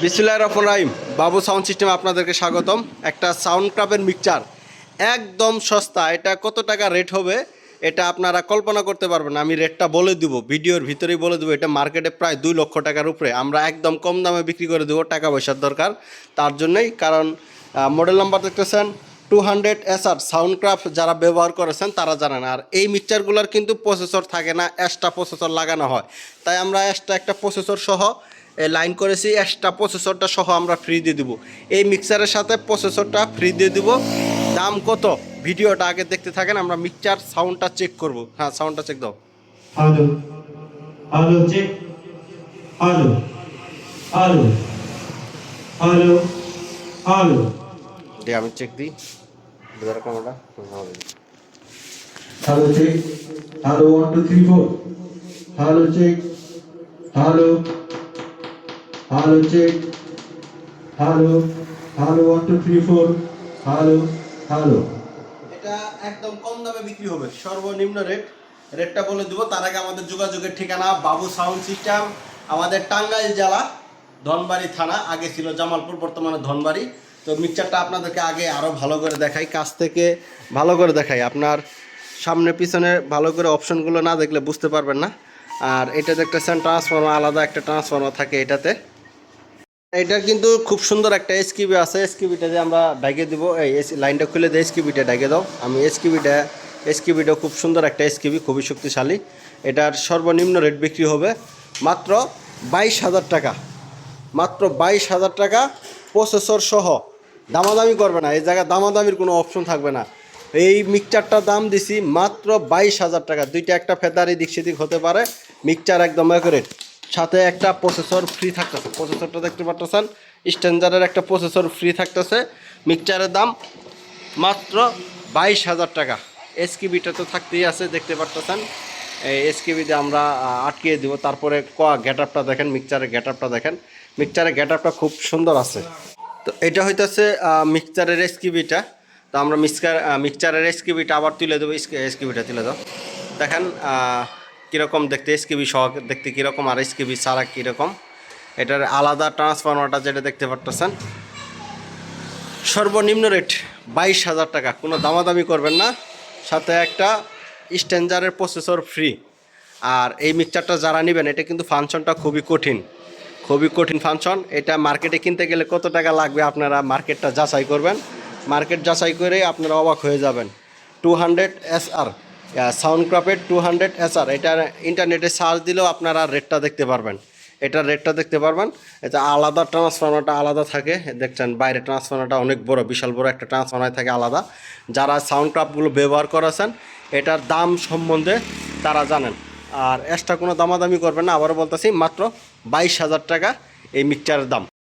বিসমুল্লাহ রহমান রাহিম। বাবু sound system আপনাদেরকে স্বাগতম। একটা সাউন্ড ক্রাবের মিক্সচার। একদম সস্তা। এটা কত টাকা রেট হবে, এটা আপনারা কল্পনা করতে পারবেন আমি রেটটা বলে দিব, ভিডিওর ভিতরেই বলে দেবো। এটা মার্কেটে প্রায় দুই লক্ষ টাকার উপরে। আমরা একদম কম দামে বিক্রি করে দেবো, টাকা পয়সার দরকার। তার জন্যই, কারণ মডেল নাম্বার দেখতেছেন two hundred SR sound craft যারা ব্যবহার করেছেন, তারা জানেন। আর এই মিক্সচারগুলোর কিন্তু প্রসেসর থাকে না এক্সট্রা প্রসেসর লাগানো হয়। তাই আমরা এক্সট্রা একটা প্রসেসর সহ লাইন করেছি এক্সট্রা প্রসেসরটা সহ আমরা ফ্রি দিয়ে দেবো এই মিক্সারের সাথে প্রসেসরটা ফ্রি দিয়ে দেবো দাম কত ভিডিওটা আগে দেখতে থাকেন আমরা মিক্সচার সাউন্ডটা চেক করব হ্যাঁ সাউন্ডটা চেক দাও Hello. Hello, check. Hello. Hello. Hello. Hello. দিয়ে আমি চেক দিই বুঝার camera Hello, check. Hello, one, two, three, four. Hello, check. Hello. Hello, check. Hello. Hello, one, two, three, four. Hello. Hello. এটা একদম কম দামে বিক্রি হবে সর্বনিম্ন রেট রেটটা বলে দেবো তার আগে আমাদের যোগাযোগের ঠিকানা বাবু সাউন্ড সিস্টেম আমাদের টাঙ্গাইল জেলা ধনবাড়ি থানা আগে ছিল জামালপুর বর্তমানে ধনবাড়ি তো মিক্সচারটা আপনাদেরকে আগে আরও ভালো করে দেখাই কাছ থেকে ভালো করে দেখাই আপনার সামনে পিছনে ভালো করে অপশনগুলো না দেখলে বুঝতে পারবেন না আর এটা দেখতেছেন ট্রান্সফর্মার আলাদা একটা ট্রান্সফর্মার থাকে এটাতে এটার কিন্তু খুব সুন্দর একটা এসকিবি আছে। এসকিবিটা যে আমরা ডাইকে দিব, এই লাইনটা খুলে দিয়ে এসকিবিটা ডাইকে দাও। আমি এসকিবিটা এসকিবিটা খুব সুন্দর একটা এসকিবি খুবই শক্তিশালী। এটার সর্বনিম্ন রেট বিক্রি হবে মাত্র বাইশ হাজার টাকা। মাত্র বাইশ হাজার টাকা প্রসেসর সহ। দামাদামি করবে না, এই জায়গায় দামাদামির কোনো অপশন থাকবে না। এই মিক্সচারটার দাম দিছি মাত্র বাইশ হাজার টাকা। দুইটা একটা ফেদারি দিক সেদিক হতে পারে মিক্সচার একদম অ্যাকুরেট সাথে একটা প্রসেসর ফ্রি থাকতেছে। প্রসেসরটা দেখতে পারতেছেন? স্ট্যান্ডার্ডের একটা প্রসেসর ফ্রি থাকতেছে। মিক্সচারের দাম মাত্র বাইশ হাজার টাকা। এসকিবিটা তো থাকতেই আছে, দেখতে পারতেছেন? এই এসকিবিতে আমরা আটকিয়ে দিব। তারপরে ক গেট আপটা দেখেন মিক্সচারের গেট আপটা দেখেন। মিক্সচারের গেট আপটা খুব সুন্দর আছে। তো এটা হইতেছে মিক্সচারের এসকিবিটা তো আমরা মিক্সচার মিক্সচারের এসকিবিটা আবার তুলে দেবো। এসকিবিটা তুলে দাও। দেখেন কীরকম দেখতে এসকিবি সহ দেখতে কীরকম আর এসকিবি ছাড়া কীরকম? এটার আলাদা ট্রান্সফরমারটা যেটা দেখতে পারতেছেন। সর্বনিম্ন রেট বাইশ হাজার টাকা। কোনো দামাদামি করবেন না। সাথে একটা স্ট্যান্ডারের প্রসেসর ফ্রি আর এই মিক্সারটা যারা নেবেন, এটা কিন্তু ফাংশনটা খুবই কঠিন। খুবই কঠিন ফাংশন এটা মার্কেটে কিনতে গেলে কত টাকা লাগবে আপনারা মার্কেটটা যাচাই করবেন। মার্কেট যাচাই করে আপনারা অবাক হয়ে যাবেন। Two hundred S R sound ক্রাফের two hundred S R এটা ইন্টারনেটে সার্চ দিলেও আপনারা রেটটা দেখতে পারবেন। এটার রেটটা দেখতে পারবেন। এটা আলাদা ট্রান্সফর্মারটা আলাদা থাকে, দেখছেন? বাইরে ট্রান্সফর্মারটা অনেক বড়, বিশাল বড় একটা ট্রান্সফর্মার থাকে আলাদা। যারা সাউন্ড ক্রাফটগুলো ব্যবহার করেছেন, এটার দাম সম্বন্ধে তারা জানেন। আর এক্সট্রা কোনো দামাদামি করবেন না, আবারও বলতেছি, মাত্র বাইশ হাজার টাকা এই মিক্সচারের দাম।